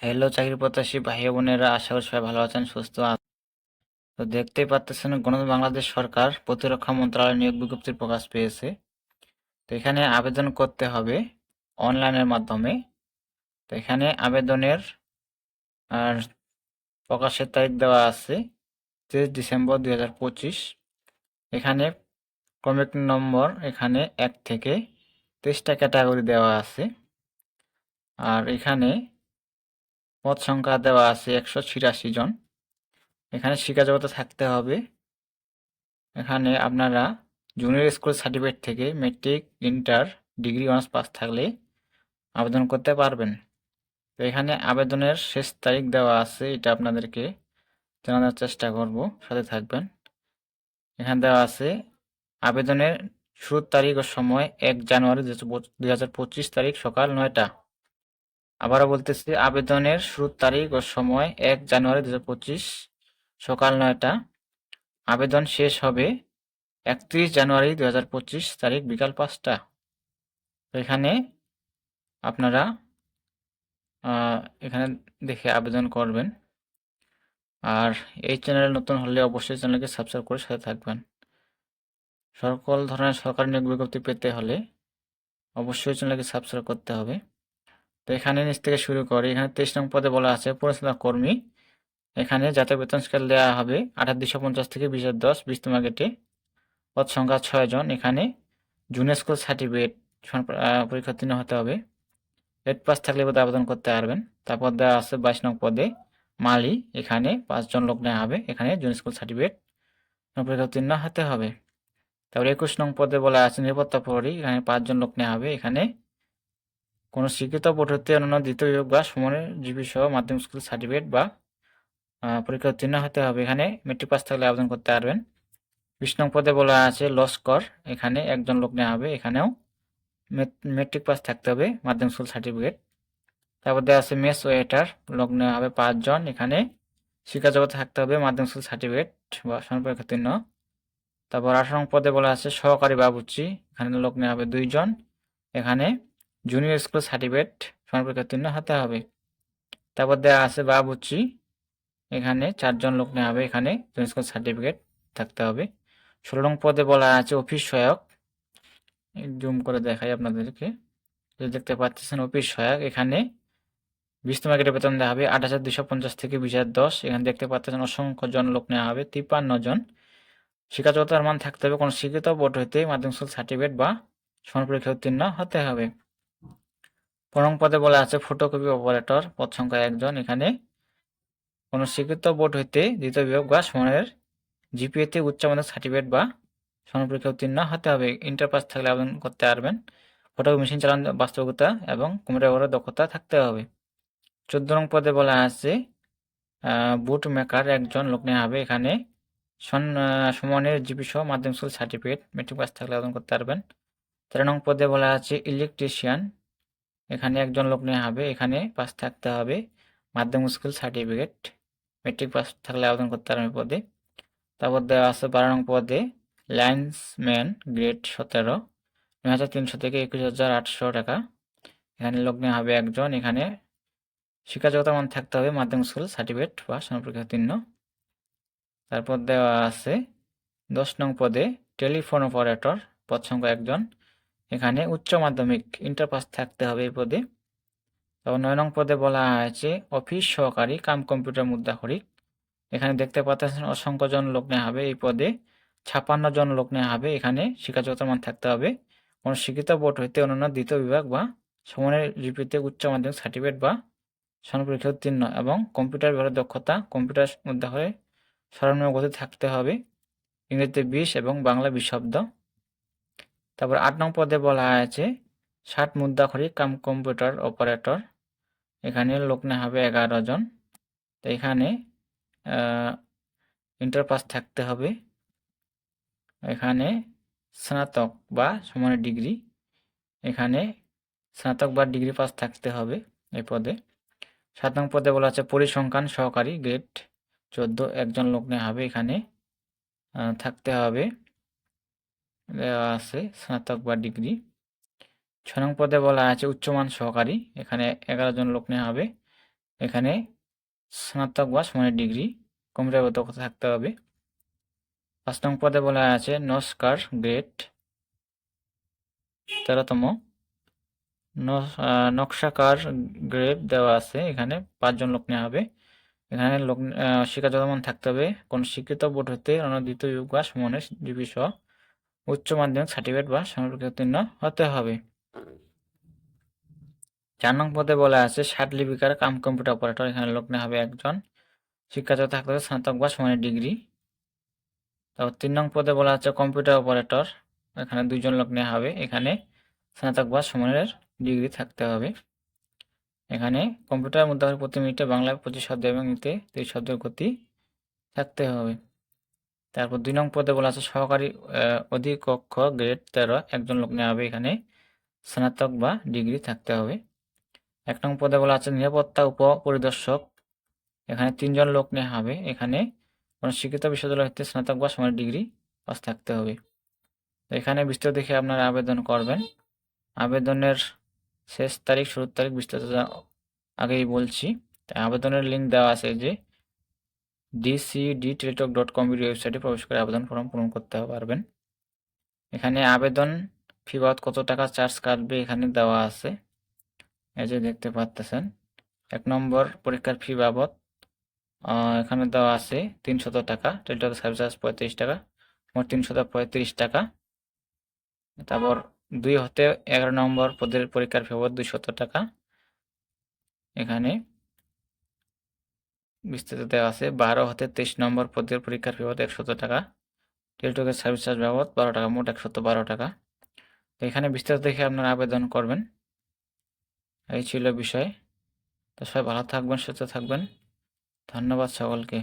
Hello চাকরি প্রত্যাশী ভাই বোনেরা, আশা করি সবাই ভালো আছেন, সুস্থ আছেন। তো দেখতেই পাচ্ছেন গণ বাংলাদেশ সরকার প্রতিরক্ষা মন্ত্রণালয় নিয়োগ বিজ্ঞপ্তির প্রকাশ পেয়েছে। তো এখানে আবেদন করতে হবে অনলাইনের মাধ্যমে। তো এখানে আবেদনের, আর প্রকাশের তারিখ দেওয়া আছে, তেইশ ডিসেম্বর দুই হাজার পঁচিশ। এখানে ক্রমিক নম্বর এখানে এক থেকে তেইশটা ক্যাটাগরি দেওয়া আছে। আর এখানে পদ সংখ্যা দেওয়া আছে একশো ছিয়াশি জন। এখানে শিক্ষা জগতে থাকতে হবে। এখানে আপনারা জুনিয়র স্কুল সার্টিফিকেট থেকে matric inter degree honours pass থাকলে আবেদন করতে পারবেন। তো এখানে আবেদনের শেষ তারিখ দেওয়া আছে, এটা আপনাদেরকে জানানোর চেষ্টা করব, সাথে থাকবেন। এখানে দেওয়া আছে, আবেদনের শুরুর তারিখ ও সময় এক জানুয়ারি দু হাজার পঁচিশ তারিখ সকাল নয়টা। আবারও বলতেছি, আবেদনের শুরুর তারিখ ও সময় এক জানুয়ারি দু সকাল নয়টা। আবেদন শেষ হবে একত্রিশ জানুয়ারি দু হাজার পঁচিশ, তারিখ বিকাল পাঁচটা। এখানে আপনারা এখানে দেখে আবেদন করবেন। আর এই চ্যানেলে নতুন হলে অবশ্যই চ্যানেলকে সাবস্ক্রাইব করে সাথে থাকবেন। সকল ধরনের সরকারি নিয়োগ বিজ্ঞপ্তি পেতে হলে অবশ্যই চ্যানেলকে সাবস্ক্রাইব করতে হবে। তো এখানে নিচ থেকে শুরু করে, এখানে তেইশ নং পদে বলা আছে, পরিচালনা কর্মী। এখানে জাতীয় বেতন স্কেল দেওয়া হবে আঠাশ দুশো পঞ্চাশ থেকে বিশ হাজার দশ বিশতম গেটে। পদ সংখ্যা ছয় জন, এখানে জুনিয়র স্কুল সার্টিফিকেট পরীক্ষা উত্তীর্ণ হতে হবে। এড পাস থাকলে বোধ আবেদন করতে পারবেন। তারপর দেওয়া আছে বাইশ নং পদে, মালি, এখানে পাঁচজন লোক নেওয়া হবে, এখানে জুনিয়র স্কুল সার্টিফিকেট পরীক্ষা উত্তীর্ণ হতে হবে। তারপরে একুশ নং পদে বলা আছে, নিরাপত্তা প্রহরী এখানে পাঁচজন লোক নেওয়া হবে, এখানে কোনো বোর্ড হতে অন্যান্য দ্বিতীয় বিভাগ বা সমানের জিপি সহ মাধ্যমিক স্কুল সার্টিফিকেট বা পরীক্ষা উত্তীর্ণ হতে হবে। এখানে মেট্রিক পাস থাকলে আবেদন করতে পারবেন। বিশ পদে বলা আছে লস্কর এখানে একজন লোক নেওয়া হবে। এখানেও মেট্রিক পাস থাকতে হবে মাধ্যমিক স্কুল সার্টিফিকেট। তারপর দেওয়া আছে মেস ওয়েটার লোক নেওয়া হবে পাঁচজন এখানে শিক্ষা জগতে থাকতে হবে মাধ্যমিক স্কুল সার্টিফিকেট বা পরীক্ষা উত্তীর্ণ। তারপর আঠারো পদে বলা আছে, সহকারী বাবুচি এখানে লোক নেওয়া হবে দুইজন এখানে জুনিয়র স্কুল সার্টিফিকেট সমান পরীক্ষা উত্তীর্ণ হতে হবে। তারপর দেওয়া আছে বা বাবুচি এখানে চারজন লোক নেওয়া হবে এখানে। জুনিয়র স্কুল সার্টিফিকেট থাকতে হবে। ষোলো নং পদে বলা আছে অফিস সহায়ক। জুম করে দেখাই আপনাদেরকে। দেখতে পাচ্ছেন অফিস সহায়ক। এখানে বিশতম মার্কেটের বেতন দেওয়া হবে আট হাজার দুশো পঞ্চাশ থেকে বিশ হাজার দশ। এখানে দেখতে পাচ্ছেন অসংখ্য জন লোক নেওয়া হবে, তিপ্পান্ন জন। শিক্ষাযোগ্যতার মান থাকতে হবে। কোনো শিক্ষিত বোর্ড হইতে মাধ্যমিক স্কুল সার্টিফিকেট বা সমান পরীক্ষা উত্তীর্ণ হতে হবে। পরম পদে বলা আছে ফটোকপি অপারেটর পদ সংখ্যা একজন। এখানে কোনো স্বীকৃত বোর্ড হইতে দ্বিতীয় বিভাগ বা সমানের জিপিএতে উচ্চ মাধ্যমিক সার্টিফিকেট বা সমান পরীক্ষা উত্তীর্ণ হতে হবে। ইন্টার পাস থাকলে আবেদন করতে পারবেন। ফটো মেশিন চালান বাস্তবতা এবং কম্পিউটার দক্ষতা থাকতে হবে। চোদ্দ নং পদে বলা আছে বুট মেকার একজন লোক নেওয়া হবে। এখানে সমানের জিপি সহ মাধ্যমিক স্কুল সার্টিফিকেট মেট্রিক পাস থাকলে আবেদন করতে পারবেন। তেরো নং পদে বলা আছে ইলেকট্রিশিয়ান এখানে একজন লোক নেওয়া হবে, এখানে পাস থাকতে হবে। মাধ্যমিক স্কুল সার্টিফিকেট মেট্রিক পাস থাকলে আবেদন করতে পারবে পদে। তারপর দেওয়া আছে বারো নং পদে লাইন্সম্যান গ্রেড সতেরো নয় হাজার তিনশো থেকে একুশ হাজার আটশো টাকা। এখানে লোক নেওয়া হবে একজন, এখানে শিক্ষাযোগ্যতা মান থাকতে হবে, মাধ্যমিক স্কুল সার্টিফিকেট বা সমপরীক্ষা উত্তীর্ণ। তারপর দেওয়া আছে দশ নং পদে টেলিফোন অপারেটর পদ সংখ্যা একজন। এখানে উচ্চ মাধ্যমিক ইন্টার পাস থাকতে হবে এই পদে। তারপর নয় নং পদে বলা হয়েছে, অফিস সহকারী কাম কম্পিউটার মুদ্রাখরিক এখানে দেখতে পাচ্ছেন, অসংখ্য জন লোক নেওয়া হবে এই পদে। ছাপান্ন জন লোক নেওয়া হবে। এখানে শিক্ষাযোগ্যতার মান থাকতে হবে। কোনো শিক্ষিত বোর্ড হইতে অন্যান্য দ্বিতীয় বিভাগ বা সমানের লিপিতে উচ্চ মাধ্যমিক সার্টিফিকেট বা পরীক্ষা উত্তীর্ণ এবং কম্পিউটার ব্যবহারের দক্ষতা, কম্পিউটার মুদ্রাখরে সরঞ্জাম গতি থাকতে হবে। ইংরেজিতে বিশ এবং বাংলা বিশ শব্দ। তারপর আট নং পদে বলা আছে ষাট মুদ্রাখরি কাম কম্পিউটার অপারেটর। এখানে লোক না হবে এগারো জন। তো এখানে ইন্টার পাস থাকতে হবে। এখানে স্নাতক বা সমানের ডিগ্রি। এখানে স্নাতক বা ডিগ্রি পাস থাকতে হবে এই পদে। সাত নং পদে বলা আছে পরিসংখ্যান সহকারী গ্রেড চোদ্দ একজন লোক নেওয়া হবে এখানে থাকতে হবে। দেওয়া আছে স্নাতক বা ডিগ্রি। ছ নং পদে বলা আছে উচ্চমান সহকারী। এখানে এগারো জন লোক নেওয়া হবে। এখানে স্নাতক বা সমানের ডিগ্রি। কম্পিউটার থাকতে হবে। পাঁচ নং পদে বলা আছে নস্কার গ্রেড তেরোতম। নকশাকার গ্রেড দেওয়া আছে। এখানে পাঁচজন লোক নেওয়া হবে। এখানে লোক আহ, শিক্ষাগত মান থাকতে হবে। কোন শিক্ষিত বোর্ড হতে অনূদিত যুগ বা সমানের ডিগ্রি সহ উচ্চ মাধ্যমিক সার্টিফিকেট বা সমর্পিত উত্তীর্ণ হতে হবে। চার নং পদে বলা আছে, ষাট লিপিকার কাম কম্পিউটার অপারেটর এখানে লোক নেওয়া হবে একজন। শিক্ষাগত থাকতে হবে স্নাতক বা সমানের ডিগ্রি। তারপর তিন নং পদে বলা আছে কম্পিউটার অপারেটর এখানে দুজন লোক নেওয়া হবে। এখানে স্নাতক বা সমানের ডিগ্রি থাকতে হবে। এখানে কম্পিউটার মধ্যে প্রতি মিনিটে বাংলায় পঁচিশ শব্দ এবং ইংরেজিতে তিরিশ শব্দের গতি থাকতে হবে। তারপর দুই নং পদে বলা আছে, সহকারী অধিকক্ষ গ্রেড তেরো, একজন লোক নেওয়া হবে এখানে স্নাতক বা ডিগ্রি থাকতে হবে। এক নং পদে বলা আছে, নিরাপত্তা উপ পরিদর্শক এখানে তিনজন লোক নেওয়া হবে এখানে কোনো শিক্ষিত বিশ্ববিদ্যালয় হতে স্নাতক বা সমানের ডিগ্রি পাস থাকতে হবে। এখানে বিস্তারিত দেখে আপনারা আবেদন করবেন। আবেদনের শেষ তারিখ, শুরুর তারিখ বিস্তারিত আগেই বলছি। তাই আবেদনের লিঙ্ক দেওয়া আছে যে। ডিসিডি ডট কম ওয়েবসাইটে প্রবেশ করে আবেদন ফর্ম পূরণ করতে পারবেন। এখানে আবেদন ফি বাবদ কত টাকা চার্জ কাটবে এখানে দেওয়া আছে। এই যে দেখতে পাচ্তেছেন এক নম্বর পরীক্ষার ফি বাবদ এখানে দেওয়া আছে তিনশত টাকা টেলিটক সার্ভিস চার্জ পঁয়ত্রিশ টাকা, মোট তিনশত পঁয়ত্রিশ টাকা। তারপর দুই হতে এগারো নম্বর পদের পরীক্ষার ফি বাবদ দুইশত টাকা। এখানে বিস্তারিত দেওয়া আছে। বারো হতে তেইশ নম্বর পদের পরীক্ষার ফি বাবদ একশত টাকা। টেলিটকের সার্ভিস চার্জ বাবদ বারো টাকা, মোট একশত বারো টাকা। তো এখানে বিস্তারিত দেখে আপনারা আবেদন করবেন। এই ছিল বিষয়। তো সবাই ভালো থাকবেন, সুস্থ থাকবেন। ধন্যবাদ সকলকে।